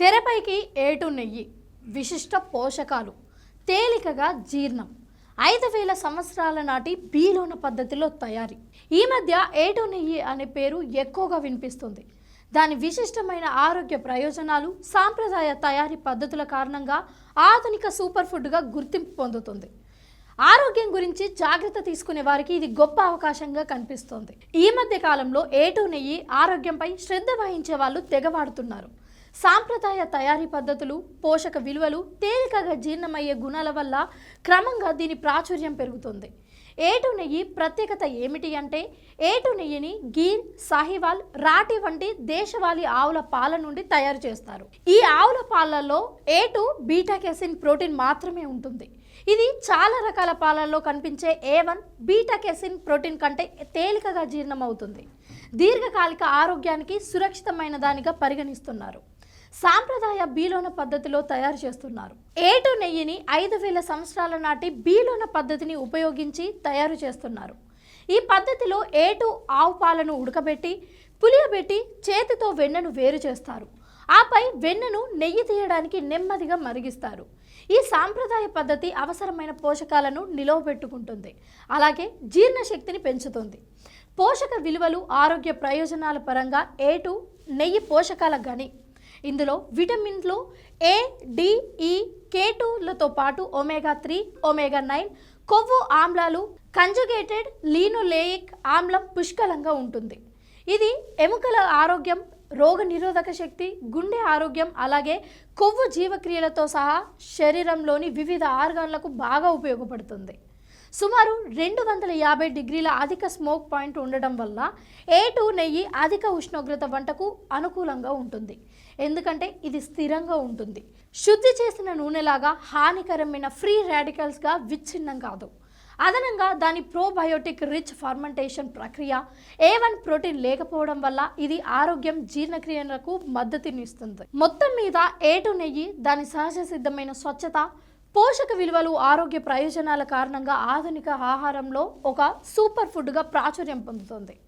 తెరపైకి ఏటు నెయ్యి విశిష్ట పోషకాలు తేలికగా జీర్ణం ఐదు వేల సంవత్సరాల నాటి బీలోన పద్ధతిలో తయారీ. ఈ మధ్య ఏటు నెయ్యి అనే పేరు ఎక్కువగా వినిపిస్తుంది. దాని విశిష్టమైన ఆరోగ్య ప్రయోజనాలు సాంప్రదాయ తయారీ పద్ధతుల కారణంగా ఆధునిక సూపర్ ఫుడ్గా గుర్తింపు పొందుతుంది. ఆరోగ్యం గురించి జాగ్రత్త తీసుకునే వారికి ఇది గొప్ప అవకాశంగా కనిపిస్తోంది. ఈ మధ్య కాలంలో ఏటు నెయ్యి ఆరోగ్యంపై శ్రద్ధ వహించే వాళ్ళు తెగవాడుతున్నారు. సాంప్రదాయ తయారీ పద్ధతులు పోషక విలువలు తేలికగా జీర్ణమయ్యే గుణాల వల్ల క్రమంగా దీని ప్రాచుర్యం పెరుగుతుంది. ఏటు నెయ్యి ప్రత్యేకత ఏమిటి అంటే ఏటు నెయ్యిని గీర్ సాహివాల్ రాటి వంటి దేశవాళీ ఆవుల పాల నుండి తయారు చేస్తారు. ఈ ఆవుల పాలల్లో ఏటు బీటా కెసిన్ ప్రోటీన్ మాత్రమే ఉంటుంది. ఇది చాలా రకాల పాలల్లో కనిపించే A one beta casein protein కంటే తేలికగా జీర్ణమవుతుంది. దీర్ఘకాలిక ఆరోగ్యానికి సురక్షితమైన దానిగా పరిగణిస్తున్నారు. సాంప్రదాయ బీలోన పద్ధతిలో తయారు చేస్తున్నారు. ఏటు నెయ్యిని ఐదు వేల సంవత్సరాల నాటి బీలోన పద్ధతిని ఉపయోగించి తయారు చేస్తున్నారు. ఈ పద్ధతిలో ఏటు ఆవు పాలను ఉడకబెట్టి పులియబెట్టి చేతితో వెన్నను వేరు చేస్తారు. ఆపై వెన్నను నెయ్యి తీయడానికి నెమ్మదిగా మరిగిస్తారు. ఈ సాంప్రదాయ పద్ధతి అవసరమైన పోషకాలను నిలవబెట్టుకుంటుంది అలాగే జీర్ణశక్తిని పెంచుతుంది. పోషక విలువలు ఆరోగ్య ప్రయోజనాల పరంగా ఏటు నెయ్యి పోషకాల గని ఇందులో విటమిన్లు ఏ డిఈ కే టూలతో పాటు ఒమేగా త్రీ ఒమేగా నైన్ కొవ్వు ఆమ్లాలు కంజుగేటెడ్ లీనులేయిక్ ఆమ్లం పుష్కలంగా ఉంటుంది. ఇది ఎముకల ఆరోగ్యం రోగ నిరోధక శక్తి గుండె ఆరోగ్యం అలాగే కొవ్వు జీవక్రియలతో సహా శరీరంలోని వివిధ ఆర్గాన్లకు బాగా ఉపయోగపడుతుంది. సుమారు రెండు వందల యాభై డిగ్రీల అధిక స్మోక్ పాయింట్ ఉండడం వల్ల ఏ టూ నెయ్యి అధిక ఉష్ణోగ్రత వంటకు అనుకూలంగా ఉంటుంది. ఎందుకంటే ఇది స్థిరంగా ఉంటుంది. శుద్ధి చేసిన నూనెలాగా హానికరమైన ఫ్రీ రాడికల్స్గా విచ్ఛిన్నం కాదు. అదనంగా దాని ప్రోబయోటిక్ రిచ్ ఫర్మెంటేషన్ ప్రక్రియ ఏ వన్ ప్రోటీన్ లేకపోవడం వల్ల ఇది ఆరోగ్యం జీర్ణక్రియలకు మద్దతునిస్తుంది. మొత్తం మీద ఏటు నెయ్యి దాని సహజ సిద్ధమైన స్వచ్ఛత పోషక విలువలు ఆరోగ్య ప్రయోజనాల కారణంగా ఆధునిక ఆహారంలో ఒక సూపర్ ఫుడ్గా ప్రాచుర్యం పొందుతుంది.